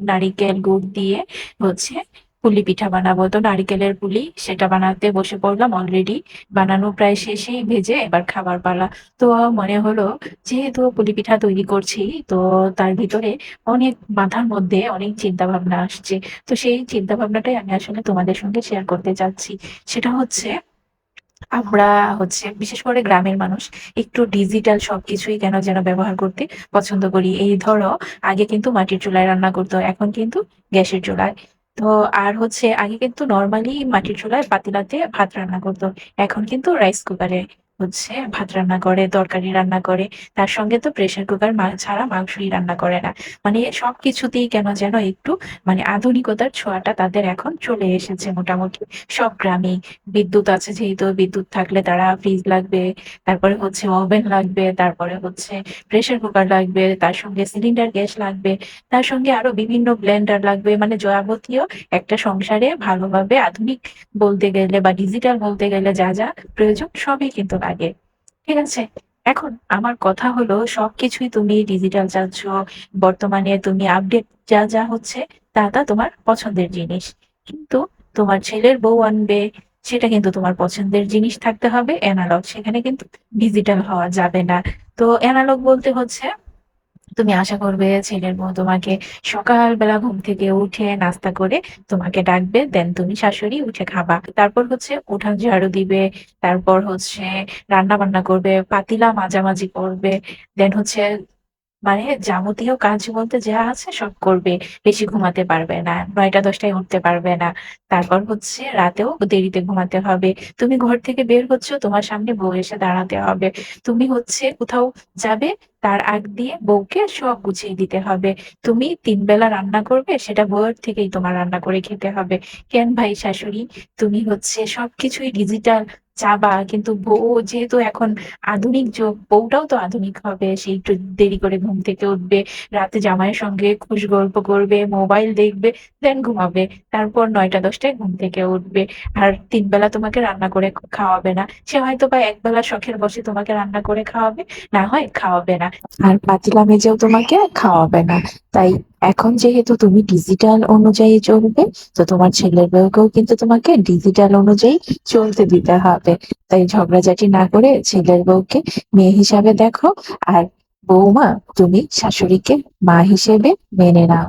নারিকেল গুড় দিয়ে হচ্ছে পুলি পিঠা বানাবো। তো নারিকেলের পুলি সেটা বানাতে বসে পড়লাম অলরেডি বানানো প্রায় শেষেই ভেজে এবার খাবার পালা। তো মনে হলো, যেহেতু পুলি পিঠা তৈরি করছি, তো তার ভিতরে অনেক মাথার মধ্যে অনেক চিন্তা ভাবনা আসছে। তো সেই চিন্তা ভাবনাটাই আমি আসলে তোমাদের সঙ্গে শেয়ার করতে চাচ্ছি সেটা হচ্ছে আমরা হচ্ছে, বিশেষ করে গ্রামের মানুষ, একটু ডিজিটাল সবকিছুই কেন যেন ব্যবহার করতে পছন্দ করি। এই ধরো, আগে কিন্তু মাটির চুলায় রান্না করতো, এখন কিন্তু গ্যাসের চুলায়। তো আর হচ্ছে, আগে কিন্তু নর্মালি মাটির চুলায় পাতিলাতে ভাত রান্না করতো, এখন কিন্তু রাইস কুকারে হচ্ছে, ভাত রান্না করে, তরকারি রান্না করে। তার সঙ্গে তো প্রেসার কুকার ছাড়া মাংসই রান্না করে না। মানে সবকিছুতেই কেন যেন একটু মানে আধুনিকতার ছোঁয়াটা তাদের এখন চলে এসেছে মোটামুটি। সব গ্রামে বিদ্যুৎ আছে যেহেতু, বিদ্যুৎ থাকলে তারা ফ্রিজ লাগবে, তারপরে হচ্ছে ওভেন লাগবে, তারপরে হচ্ছে প্রেসার কুকার লাগবে, তার সঙ্গে সিলিন্ডার গ্যাস লাগবে, তার সঙ্গে আরও বিভিন্ন ব্লেন্ডার লাগবে। মানে যাবতীয় একটা সংসারে ভালোভাবে আধুনিক বলতে গেলে বা ডিজিটাল বলতে গেলে যা যা প্রয়োজন সবই কিন্তু লাগে। ঠিক আছে? এখন আমার কথা হলো, সবকিছুই তুমি ডিজিটাল চাচ্ছ, বর্তমানে তুমি আপডেট যা যা হচ্ছে, তা তা তোমার পছন্দের জিনিস। কিন্তু তোমার ছেলের বউ আনবে, সেটা কিন্তু তোমার পছন্দের জিনিস থাকতে হবে অ্যানালগ সেখানে কিন্তু ডিজিটাল হওয়া যাবে না। তো অ্যানালগ বলতে হচ্ছে তুমি আশা করবে ছেলের বউ তোমাকে সকালবেলা ঘুম থেকে উঠে নাস্তা করে তোমাকে ডাকবে দেন তুমি শাশুড়ি উঠে খাবা। তারপর হচ্ছে উঠান ঝাড়ু দিবে, তারপর হচ্ছে রান্না বান্না করবে, পাতিলা মাঝামাঝি করবে দেন হচ্ছে মানে যাবতীয় কাজ বলতে যা আছে সব করবে। বেশি ঘুমাতে পারবে না, নয়টা দশটায় উঠতে পারবে না। তারপর হচ্ছে রাতেও দেরিতে ঘুমাতে হবে। তুমি ঘর থেকে বের হচ্ছ, তোমার সামনে বউ এসে দাঁড়াতে হবে। তুমি হচ্ছে কোথাও যাবে, তার আগ দিয়ে বউকে সব গুছিয়ে দিতে হবে। তুমি তিন বেলা রান্না করবে, সেটা বউয়ের থেকেই তোমার রান্না করে খেতে হবে। কেন ভাই শাশুড়ি? তুমি হচ্ছে সবকিছুই ডিজিটাল চাবা, কিন্তু বউ যেহেতু এখন আধুনিক যুগ, বউটাও তো আধুনিক হবে, সে একটু দেরি করে ঘুম থেকে উঠবে, রাতে জামাইয়ের সঙ্গে খুশ গল্প করবে, মোবাইল দেখবে দেন ঘুমাবে, তারপর নয়টা দশটায় ঘুম থেকে উঠবে। আর তিন বেলা তোমাকে রান্না করে খাওয়াবে না, সে হয়তো বা এক বেলা শখের বসে তোমাকে রান্না করে খাওয়াবে, না হয় খাওয়াবে না। আর পাতিলা মেজেও তোমাকে খাওয়াবে না, তাই এখন যেহেতু তুমি ডিজিটাল অনুযায়ী চলবে, তো তোমার ছেলের বউকেও কিন্তু তোমাকে ডিজিটাল অনুযায়ী চলতে দিতে হবে। তাই ঝগড়াঝাটি না করে ছেলের বউকে মেয়ে হিসাবে দেখো। আর বৌমা তুমি শাশুড়িকে মা হিসেবে মেনে নাও।